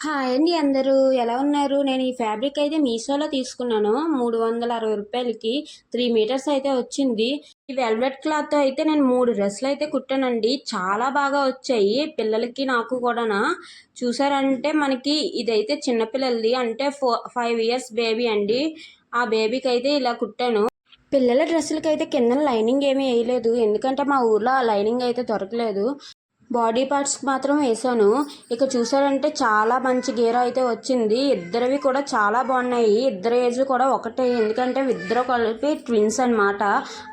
Hi అండి అందరూ. ఎలా ఉన్నారు? నేను ఈ ఫ్యాబ్రిక్ అయితే మీషోలో తీసుకున్నాను. మూడు వందల అరవై రూపాయలకి త్రీ మీటర్స్ అయితే వచ్చింది. ఈ వెల్వెట్ క్లాత్ అయితే నేను మూడు డ్రెస్సులు అయితే కుట్టానండి. చాలా బాగా వచ్చాయి. పిల్లలకి నాకు కూడానా. చూసారంటే మనకి ఇదైతే చిన్నపిల్లలది. అంటే ఫో ఫైవ్ ఇయర్స్ బేబీ అండి. ఆ బేబీకి అయితే ఇలా కుట్టాను. పిల్లల డ్రెస్సులకి అయితే కింద లైనింగ్ ఏమీ వేయలేదు. ఎందుకంటే మా ఊర్లో ఆ లైనింగ్ అయితే దొరకలేదు. బాడీ పార్ట్స్కి మాత్రం వేసాను ఇక చూసారంటే చాలా మంచి గీర అయితే వచ్చింది. ఇద్దరివి కూడా చాలా బాగున్నాయి. ఇద్దరు ఏజ్ కూడా ఒకటే. ఎందుకంటే ఇద్దరు కలిపి ట్విన్స్ అన్నమాట.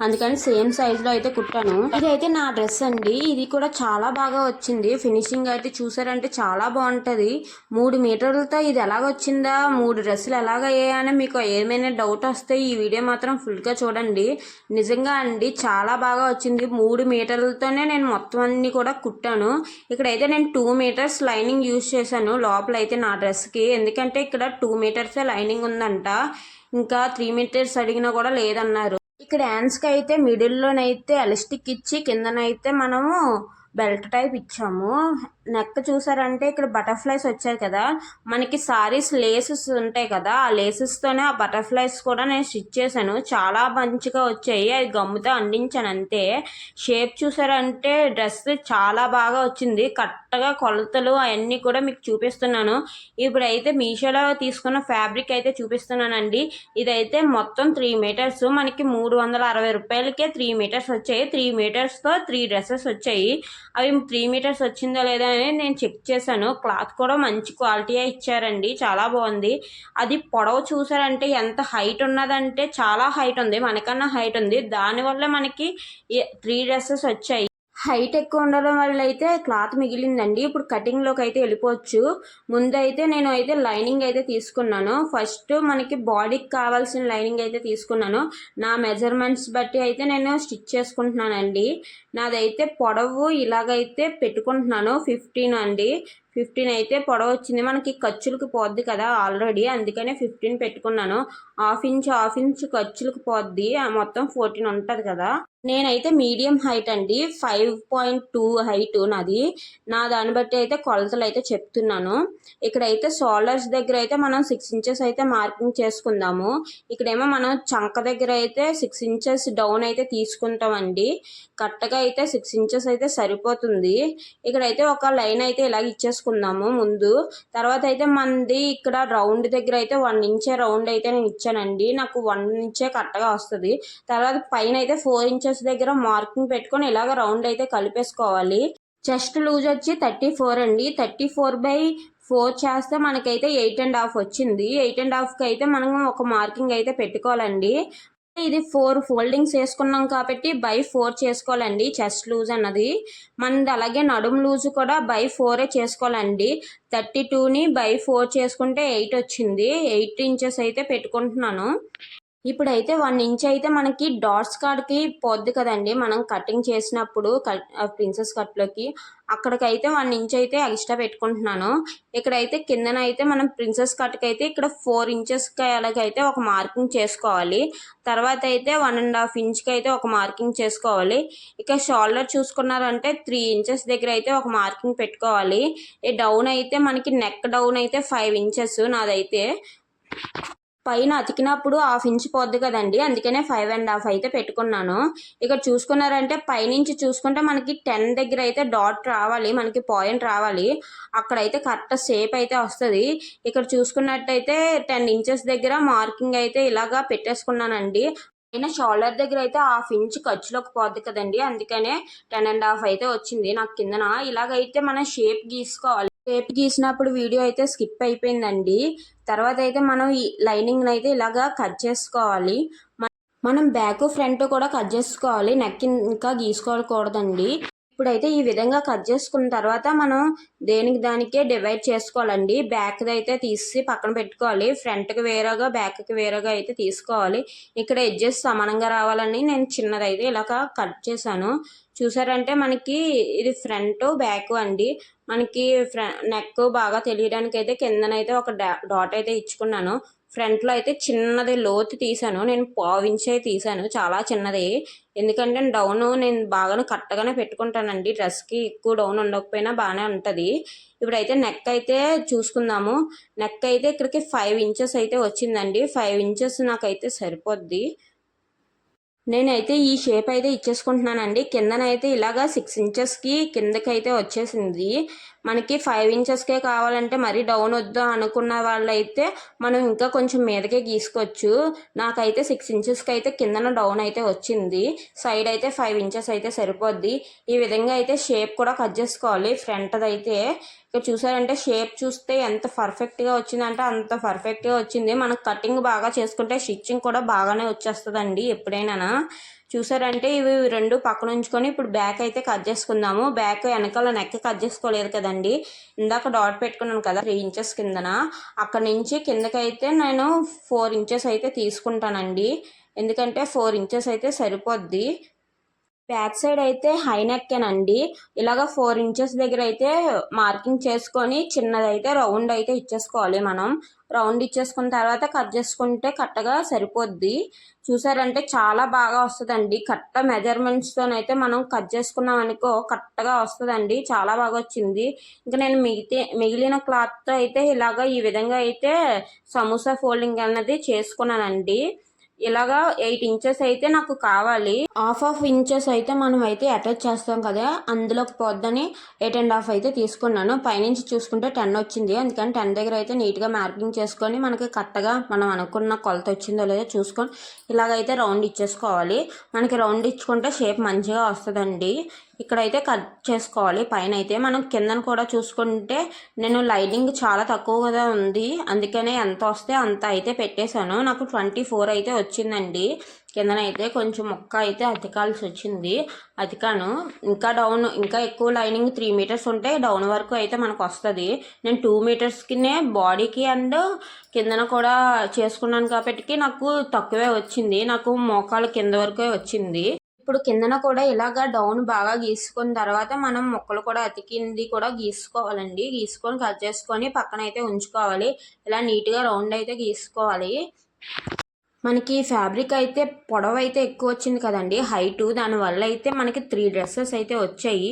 అందుకని సేమ్ సైజులో అయితే కుట్టాను. ఇదైతే అయితే నా డ్రెస్ అండి. ఇది కూడా చాలా బాగా వచ్చింది. ఫినిషింగ్ అయితే చూసారంటే చాలా బాగుంటుంది. మూడు మీటర్లతో ఇది ఎలాగ వచ్చిందా? మూడు డ్రెస్సులు ఎలాగయ్యాయని అని మీకు ఏమైనా డౌట్ వస్తే ఈ వీడియో మాత్రం ఫుల్గా చూడండి. నిజంగా అండి చాలా బాగా వచ్చింది. మూడు మీటర్లతోనే నేను మొత్తం అన్ని కూడా కుట్టాను. ఇక్కడైతే నేను టూ మీటర్స్ లైనింగ్ యూజ్ చేశాను. లోపల అయితే నా డ్రెస్కి ఎందుకంటే ఇక్కడ టూ మీటర్సే లైనింగ్ ఉందంట. ఇంకా త్రీ మీటర్స్ అడిగినా కూడా లేదన్నారు. ఇక్కడ హ్యాండ్స్కి అయితే మిడిల్లోనైతే ఎలాస్టిక్ ఇచ్చి కిందనైతే మనము బెల్ట్ టైప్ ఇచ్చాము. నెక్ చూసారంటే ఇక్కడ బటర్ఫ్లైస్ వచ్చాయి కదా. మనకి సారీస్ లేసెస్ ఉంటాయి కదా. ఆ లేసెస్తోనే ఆ బటర్ఫ్లైస్ కూడా నేను స్టిచ్ చేశాను. చాలా మంచిగా వచ్చాయి. అది గమ్ముతో అందించాను అంతే. షేప్ చూసారంటే డ్రెస్ చాలా బాగా వచ్చింది. కరెక్ట్గా కొలతలు అవన్నీ కూడా మీకు చూపిస్తున్నాను. ఇప్పుడైతే మీషోలో తీసుకున్న ఫ్యాబ్రిక్ అయితే చూపిస్తున్నానండి. ఇదైతే మొత్తం త్రీ మీటర్స్. మనకి మూడు వందల అరవై రూపాయలకే త్రీ మీటర్స్ వచ్చాయి. త్రీ మీటర్స్తో త్రీ డ్రెస్సెస్ వచ్చాయి. అవి త్రీ మీటర్స్ వచ్చిందో లేదా అని నేను చెక్ చేశాను. క్లాత్ కూడా మంచి క్వాలిటీ ఇచ్చారండి. చాలా బాగుంది. అది పొడవు చూసారంటే ఎంత హైట్ ఉన్నదంటే చాలా హైట్ ఉంది. మనకన్నా హైట్ ఉంది. దానివల్ల మనకి త్రీ డ్రెస్సెస్ వచ్చాయి. హైట్ ఎక్కువ ఉండడం వల్ల అయితే క్లాత్ మిగిలిందండి. ఇప్పుడు కటింగ్లోకి అయితే వెళ్ళిపోవచ్చు. ముందైతే నేను అయితే లైనింగ్ అయితే తీసుకున్నాను. ఫస్ట్ మనకి బాడీకి కావాల్సిన లైనింగ్ అయితే తీసుకున్నాను. నా మెజర్మెంట్స్ బట్టి అయితే నేను స్టిచ్ చేసుకుంటున్నానండి. నాదైతే పొడవు ఇలాగైతే పెట్టుకుంటున్నాను. ఫిఫ్టీన్ అండి. ఫిఫ్టీన్ అయితే పొడవ వచ్చింది. మనకి ఖర్చులకు పోద్ది కదా ఆల్రెడీ అందుకనే ఫిఫ్టీన్ పెట్టుకున్నాను. హాఫ్ ఇంచ్ హాఫ్ ఇంచ్ ఖర్చులకు పోద్ది. మొత్తం ఫోర్టీన్ ఉంటుంది కదా. నేనైతే మీడియం హైట్ అండి. ఫైవ్ పాయింట్ టూ హైట్ నాది. నా దాన్ని బట్టి అయితే కొలతలు అయితే చెప్తున్నాను. ఇక్కడైతే షోల్డర్స్ దగ్గర అయితే మనం సిక్స్ ఇంచెస్ అయితే మార్కింగ్ చేసుకుందాము. ఇక్కడేమో మనం చంక దగ్గర అయితే సిక్స్ ఇంచెస్ డౌన్ అయితే తీసుకుంటామండి. కరెక్ట్గా అయితే సిక్స్ ఇంచెస్ అయితే సరిపోతుంది. ఇక్కడైతే ఒక లైన్ అయితే ఇలాగ ఇచ్చేసుకుందాము ముందు. తర్వాత అయితే మనది ఇక్కడ రౌండ్ దగ్గర అయితే వన్ ఇంచే రౌండ్ అయితే నేను ఇచ్చానండి. నాకు వన్ ఇంచే కరెక్ట్గా వస్తుంది. తర్వాత పైన అయితే ఫోర్ ఇంచెస్ దగ్గర మార్కింగ్ పెట్టుకొని ఇలాగ రౌండ్ అయితే కలిపేసుకోవాలి. చెస్ట్ లూజ్ వచ్చి థర్టీ ఫోర్ అండి. థర్టీ ఫోర్ బై ఫోర్ చేస్తే మనకైతే ఎయిట్ అండ్ హాఫ్ వచ్చింది. ఎయిట్ అండ్ హాఫ్కి అయితే మనం ఒక మార్కింగ్ అయితే పెట్టుకోవాలండి. ఇది ఫోర్ ఫోల్డింగ్స్ వేసుకున్నాం కాబట్టి బై ఫోర్ చేసుకోవాలండి చెస్ట్ లూజ్ అన్నది. మనది అలాగే నడుము లూజ్ కూడా బై ఫోరే చేసుకోవాలండి. థర్టీ టూని బై ఫోర్ చేసుకుంటే ఎయిట్ వచ్చింది. ఎయిట్ ఇంచెస్ అయితే పెట్టుకుంటున్నాను. ఇప్పుడైతే వన్ ఇంచ్ అయితే మనకి డాట్స్ కార్డ్కి పోద్ది కదండి. మనం కటింగ్ చేసినప్పుడు కట్ ప్రిన్సెస్ కట్లోకి అక్కడికైతే వన్ ఇంచ్ అయితే ఎక్స్ట్రా పెట్టుకుంటున్నాను. ఇక్కడైతే కిందన అయితే మనం ప్రిన్సెస్ కట్కి అయితే ఇక్కడ ఫోర్ ఇంచెస్కి అలాగైతే ఒక మార్కింగ్ చేసుకోవాలి. తర్వాత అయితే వన్ అండ్ హాఫ్ ఇంచ్కి అయితే ఒక మార్కింగ్ చేసుకోవాలి. ఇక షోల్డర్ చూసుకున్నారంటే త్రీ ఇంచెస్ దగ్గర అయితే ఒక మార్కింగ్ పెట్టుకోవాలి. ఈ డౌన్ అయితే మనకి నెక్ డౌన్ అయితే ఫైవ్ ఇంచెస్ నాదైతే. పైన అతికినప్పుడు హాఫ్ ఇంచ్ పోద్ది కదండి. అందుకనే ఫైవ్ అండ్ హాఫ్ అయితే పెట్టుకున్నాను. ఇక్కడ చూసుకున్నారంటే పైనుంచి చూసుకుంటే మనకి టెన్ దగ్గర అయితే డాట్ రావాలి మనకి పాయింట్ రావాలి. అక్కడైతే కరెక్ట్ షేప్ అయితే వస్తుంది. ఇక్కడ చూసుకున్నట్టయితే టెన్ ఇంచెస్ దగ్గర మార్కింగ్ అయితే ఇలాగా పెట్టేసుకున్నానండి. అయినా షోల్డర్ దగ్గర అయితే హాఫ్ ఇంచ్ ఖర్చులోకి పోద్ది కదండి. అందుకనే టెన్ అండ్ హాఫ్ అయితే వచ్చింది. నాకు కిందన ఇలాగైతే మనం షేప్ గీసుకోవాలి. టేప్ గీసినప్పుడు వీడియో అయితే స్కిప్ అయిపోయిందండి. తర్వాత అయితే మనం ఈ అయితే ఇలాగా కట్ చేసుకోవాలి. మనం బ్యాక్ ఫ్రంట్ కూడా కట్ చేసుకోవాలి. నెక్ ఇంకా గీసుకోకూడదండి. ఇప్పుడైతే ఈ విధంగా కట్ చేసుకున్న తర్వాత మనం దేనికి దానికే డివైడ్ చేసుకోవాలండి. బ్యాక్ అయితే తీసి పక్కన పెట్టుకోవాలి. ఫ్రంట్కి వేరేగా బ్యాక్కి వేరేగా అయితే తీసుకోవాలి. ఇక్కడ ఎడ్జెస్ సమానంగా రావాలని నేను చిన్నదైతే ఇలాగ కట్ చేశాను. చూసారంటే మనకి ఇది ఫ్రంట్ బ్యాక్ అండి. మనకి ఫ్ర నెక్ బాగా తెలియడానికి అయితే కిందనైతే ఒక డా- డాట్ అయితే ఇచ్చుకున్నాను. ఫ్రంట్లో అయితే చిన్నది లోతు తీసాను నేను పావించే తీసాను చాలా చిన్నది. ఎందుకంటే డౌన్ నేను బాగా కరెక్ట్గానే పెట్టుకుంటానండి. డ్రెస్కి ఎక్కువ డౌన్ ఉండకపోయినా బాగానే ఉంటుంది. ఇప్పుడైతే నెక్ అయితే చూసుకుందాము. నెక్ అయితే ఇక్కడికి ఫైవ్ ఇంచెస్ అయితే వచ్చిందండి. ఫైవ్ ఇంచెస్ నాకైతే సరిపోద్ది. నేనైతే ఈ షేప్ అయితే ఇచ్చేసుకుంటున్నానండి. కిందనైతే ఇలాగా సిక్స్ ఇంచెస్కి కిందకి అయితే వచ్చేసింది. మనకి ఫైవ్ ఇంచెస్కే కావాలంటే మరీ డౌన్ వద్దు అనుకున్న వాళ్ళైతే మనం ఇంకా కొంచెం మీదకే గీసుకోవచ్చు. నాకైతే సిక్స్ ఇంచెస్కి అయితే కిందన డౌన్ అయితే వచ్చింది. సైడ్ అయితే ఫైవ్ ఇంచెస్ అయితే సరిపోద్ది. ఈ విధంగా అయితే షేప్ కూడా కట్ చేసుకోవాలి. ఫ్రంట్ అయితే ఇక్కడ చూసారంటే షేప్ చూస్తే ఎంత పర్ఫెక్ట్గా వచ్చిందంటే అంత పర్ఫెక్ట్గా వచ్చింది. మనకు కటింగ్ బాగా చేసుకుంటే స్టిచ్చింగ్ కూడా బాగానే వచ్చేస్తుందండి ఎప్పుడైనా చూసారంటే ఇవి రెండు పక్కన ఉంచుకొని ఇప్పుడు బ్యాక్ అయితే కట్ చేసుకుందాము. బ్యాక్ వెనకాల నెక్ కట్ చేసుకోలేదు కదండి. ఇందాక డాట్ పెట్టుకున్నాను కదా త్రీ ఇంచెస్ కిందన. అక్కడ నుంచి కిందకైతే నేను ఫోర్ ఇంచెస్ అయితే తీసుకుంటానండి. ఎందుకంటే ఫోర్ ఇంచెస్ అయితే సరిపోద్ది. బ్యాక్ సైడ్ అయితే హై నెక్కేనండి ఇలాగ ఫోర్ ఇంచెస్ దగ్గర అయితే మార్కింగ్ చేసుకొని చిన్నదైతే రౌండ్ అయితే ఇచ్చేసుకోవాలి మనం. రౌండ్ ఇచ్చేసుకున్న తర్వాత కట్ చేసుకుంటే కట్టగా సరిపోద్ది. చూసారంటే చాలా బాగా వస్తుందండి. కట్ట మెజర్మెంట్స్తోనైతే మనం కట్ చేసుకున్నాం అనుకో కట్టగా వస్తుందండి. చాలా బాగా వచ్చింది. ఇంకా నేను మిగితే మిగిలిన క్లాత్తో అయితే ఇలాగ ఈ విధంగా అయితే సమోసా ఫోల్డింగ్ అన్నది చేసుకున్నానండి. ఇలాగా ఎయిట్ ఇంచెస్ అయితే నాకు కావాలి. హాఫ్ ఆఫ్ ఇంచెస్ అయితే మనం అయితే అటాచ్ చేస్తాం కదా అందులోకి పోద్దని ఎయిట్ అండ్ హాఫ్ అయితే తీసుకున్నాను. పైనుంచి చూసుకుంటే టెన్ వచ్చింది. అందుకని టెన్ దగ్గర అయితే నీట్గా మార్కింగ్ చేసుకొని మనకి కరెక్ట్గా మనం అనుకున్న కొలత వచ్చిందో లేదో చూసుకొని ఇలాగైతే రౌండ్ ఇచ్చేసుకోవాలి. మనకి రౌండ్ ఇచ్చుకుంటే షేప్ మంచిగా వస్తుందండి. ఇక్కడైతే కట్ చేసుకోవాలి. పైన అయితే మనం కిందన కూడా చూసుకుంటే నేను లైనింగ్ చాలా తక్కువగా ఉంది. అందుకనే ఎంత వస్తే అంత అయితే పెట్టేశాను. నాకు ట్వంటీ ఫోర్ అయితే వచ్చిందండి. కిందనైతే కొంచెం మొక్క అయితే అతికాల్సి వచ్చింది. అతికాను. ఇంకా డౌన్ ఇంకా ఎక్కువ లైనింగ్ త్రీ మీటర్స్ ఉంటే డౌన్ వరకు అయితే మనకు వస్తుంది. నేను టూ మీటర్స్కినే బాడీకి అండ్ కిందన కూడా చేసుకున్నాను కాబట్టి నాకు తక్కువే వచ్చింది. నాకు మోకాలు కింద వరకే వచ్చింది. ఇప్పుడు కిందన కూడా ఇలాగా డౌన్ బాగా గీసుకున్న తర్వాత మనం ముక్కలు కూడా అతికింది కూడా గీసుకోవాలండి. గీసుకొని కట్ చేసుకొని పక్కన అయితే ఉంచుకోవాలి. ఇలా నీట్గా రౌండ్ అయితే గీసుకోవాలి. మనకి ఫ్యాబ్రిక్ అయితే పొడవు అయితే ఎక్కువ వచ్చింది కదండి. హైటు దానివల్ల అయితే మనకి త్రీ డ్రెస్సెస్ అయితే వచ్చాయి.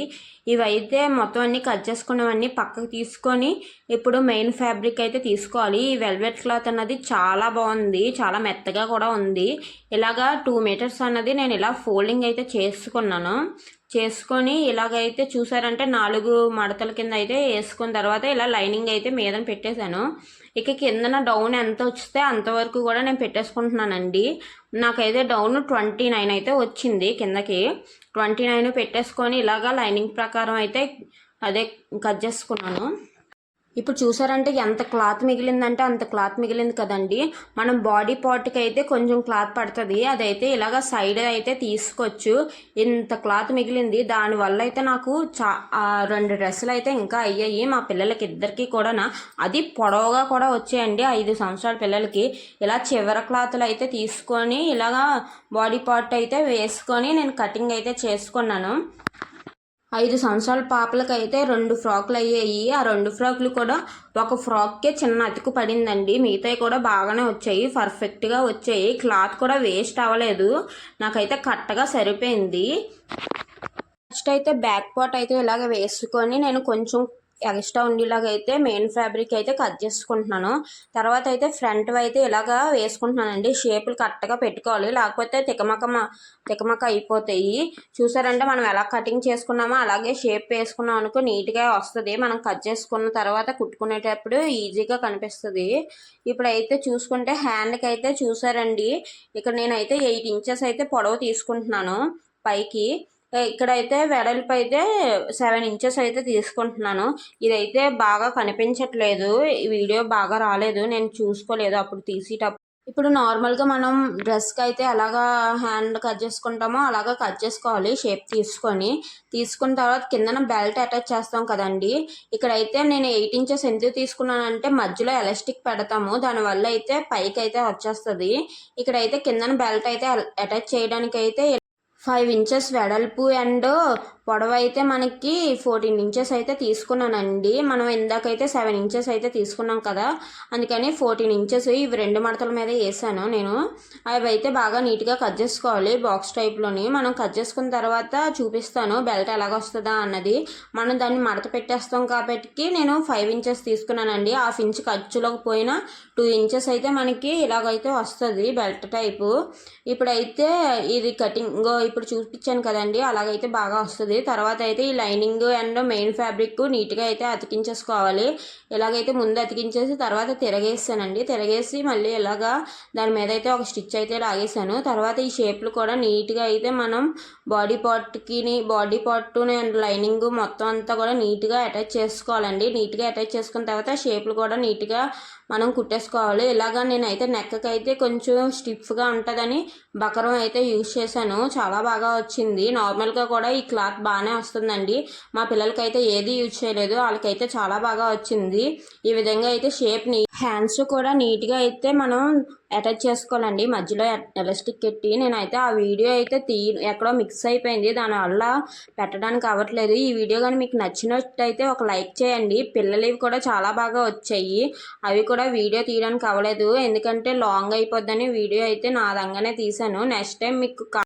ఇవైతే మొత్తం అన్ని కట్ చేసుకున్నవన్నీ పక్కకు తీసుకొని ఇప్పుడు మెయిన్ ఫ్యాబ్రిక్ అయితే తీసుకోవాలి. ఈ వెల్వెట్ క్లాత్ అన్నది చాలా బాగుంది. చాలా మెత్తగా కూడా ఉంది. ఇలాగా టూ మీటర్స్ అన్నది నేను ఇలా ఫోల్డింగ్ అయితే చేసుకున్నాను. చేసుకొని ఇలాగైతే చూసారంటే నాలుగు మడతల కింద అయితే వేసుకున్న తర్వాత ఇలా లైనింగ్ అయితే మీదన పెట్టేశాను. ఇక కిందన డౌన్ ఎంత వస్తే అంతవరకు కూడా నేను పెట్టేసుకుంటున్నానండి. నాకైతే డౌన్ ట్వంటీ నైన్ అయితే వచ్చింది కిందకి. ట్వంటీ నైన్ పెట్టేసుకొని ఇలాగా లైనింగ్ ప్రకారం అయితే అదే కట్ చేసుకున్నాను. ఇప్పుడు చూసారంటే ఎంత క్లాత్ మిగిలిందంటే అంత క్లాత్ మిగిలింది కదండి. మనం బాడీ పార్ట్కి అయితే కొంచెం క్లాత్ పడుతుంది. అదైతే ఇలాగ సైడ్ అయితే తీసుకోవచ్చు. ఇంత క్లాత్ మిగిలింది. దానివల్ల అయితే నాకు చా రెండు డ్రెస్సులు అయితే ఇంకా అయ్యాయి. మా పిల్లలకి ఇద్దరికి కూడా అది పొడవుగా కూడా వచ్చాయండి ఐదు సంవత్సరాల పిల్లలకి. ఇలా చివర క్లాత్లు అయితే తీసుకొని ఇలాగా బాడీ పార్ట్ అయితే వేసుకొని నేను కటింగ్ అయితే చేసుకున్నాను. ఐదు సంవత్సరాల పాపలకైతే అయితే రెండు ఫ్రాక్లు అయ్యాయి. ఆ రెండు ఫ్రాక్లు కూడా ఒక ఫ్రాక్కే చిన్న అతుకు పడిందండి. మిగతాయి కూడా బాగానే వచ్చాయి. పర్ఫెక్ట్గా వచ్చాయి. క్లాత్ కూడా వేస్ట్ అవ్వలేదు. నాకైతే కరెక్ట్గా సరిపోయింది. ఫస్ట్ అయితే బ్యాక్ పార్ట్ అయితే ఇలాగ వేసుకొని నేను కొంచెం ఎక్స్ట్రా ఉండేలాగా అయితే మెయిన్ ఫ్యాబ్రిక్ అయితే కట్ చేసుకుంటున్నాను. తర్వాత అయితే ఫ్రంట్ అయితే ఇలాగా వేసుకుంటున్నానండి. షేపులు కరెక్ట్గా పెట్టుకోవాలి. లేకపోతే తికమక తికమక అయిపోతాయి. చూసారంటే మనం ఎలా కటింగ్ చేసుకున్నామో అలాగే షేప్ వేసుకున్నాం అనుకో నీట్గా వస్తుంది. మనం కట్ చేసుకున్న తర్వాత కుట్టుకునేటప్పుడు ఈజీగా కనిపిస్తుంది. ఇప్పుడైతే చూసుకుంటే హ్యాండ్కి అయితే చూసారండి. ఇక్కడ నేనైతే ఎయిట్ ఇంచెస్ అయితే పొడవు తీసుకుంటున్నాను పైకి. ఇక్కడైతే వెడల్పు అయితే సెవెన్ ఇంచెస్ అయితే తీసుకుంటున్నాను. ఇదైతే బాగా కనిపించట్లేదు. ఈ వీడియో బాగా రాలేదు. నేను చూసుకోలేదు అప్పుడు తీసేటప్పుడు. ఇప్పుడు నార్మల్గా మనం డ్రెస్కి అయితే ఎలాగా హ్యాండ్ కట్ చేసుకుంటామో అలాగా కట్ చేసుకోవాలి. షేప్ తీసుకొని. తీసుకున్న తర్వాత కిందన బెల్ట్ అటాచ్ చేస్తాం కదండి. ఇక్కడైతే నేను ఎయిట్ ఇంచెస్ ఎందుకు తీసుకున్నానంటే మధ్యలో ఎలాస్టిక్ పెడతాము. దానివల్ల అయితే పైకి అయితే వచ్చేస్తుంది. ఇక్కడైతే కిందన బెల్ట్ అయితే అటాచ్ చేయడానికి అయితే ఫైవ్ ఇంచెస్ వెడల్పు అండ్ పొడవు అయితే మనకి ఫోర్టీన్ ఇంచెస్ అయితే తీసుకున్నానండి. మనం ఇందాకైతే సెవెన్ ఇంచెస్ అయితే తీసుకున్నాం కదా. అందుకని ఫోర్టీన్ ఇంచెస్ ఇవి రెండు మడతల మీద వేసాను నేను. అవి అయితే బాగా నీట్గా కట్ చేసుకోవాలి. బాక్స్ టైప్లోని మనం కట్ చేసుకున్న తర్వాత చూపిస్తాను బెల్ట్ ఎలాగొస్తుందా అన్నది. మనం దాన్ని మడత పెట్టేస్తాం కాబట్టి నేను ఫైవ్ ఇంచెస్ తీసుకున్నానండి. హాఫ్ ఇంచ్ ఖర్చులోకి పోయినా టూ ఇంచెస్ అయితే మనకి ఇలాగైతే వస్తుంది బెల్ట్ టైపు. ఇప్పుడైతే ఇది కటింగ్ ఇప్పుడు చూపించాను కదండి. అలాగైతే బాగా వస్తుంది. తర్వాత అయితే ఈ లైనింగ్ అండ్ మెయిన్ ఫ్యాబ్రిక్ నీట్గా అయితే అతికించేసుకోవాలి. ఇలాగైతే ముందు అతికించేసి తర్వాత తిరగేసానండి. తిరగేసి మళ్ళీ ఇలాగా దాని మీద అయితే ఒక స్టిచ్ అయితే లాగేసాను. తర్వాత ఈ షేప్లు కూడా నీట్గా అయితే మనం బాడీ పార్ట్కి బాడీ పార్ట్ని అండ్ లైనింగ్ మొత్తం అంతా కూడా నీట్గా అటాచ్ చేసుకోవాలండి. నీట్గా అటాచ్ చేసుకున్న తర్వాత షేప్లు కూడా నీట్గా మనం కుట్టేసుకోవాలి. ఇలాగా నేనైతే నెక్కకి అయితే కొంచెం స్టిఫ్గా ఉంటుందని బకరం అయితే యూజ్ చేశాను. చాలా బాగా వచ్చింది. నార్మల్గా కూడా ఈ క్లాత్ బాగానే వస్తుందండి. మా పిల్లలకైతే ఏది యూజ్ చేయలేదు వాళ్ళకైతే చాలా బాగా వచ్చింది. ఈ విధంగా అయితే షేప్ని హ్యాండ్స్ కూడా నీట్గా అయితే మనం అటాచ్ చేసుకోవాలండి. మధ్యలో ఎలాస్టిక్ పెట్టి నేనైతే ఆ వీడియో అయితే తీ ఎక్కడో మిక్స్ అయిపోయింది. దానివల్ల పెట్టడానికి అవ్వట్లేదు. ఈ వీడియో కానీ మీకు నచ్చినట్టయితే ఒక లైక్ చేయండి. పిల్లలవి కూడా చాలా బాగా వచ్చాయి. అవి కూడా వీడియో తీయడానికి అవ్వలేదు. ఎందుకంటే లాంగ్ అయిపోద్దని వీడియో అయితే నా రంగానే తీశాను. నెక్స్ట్ టైం మీకు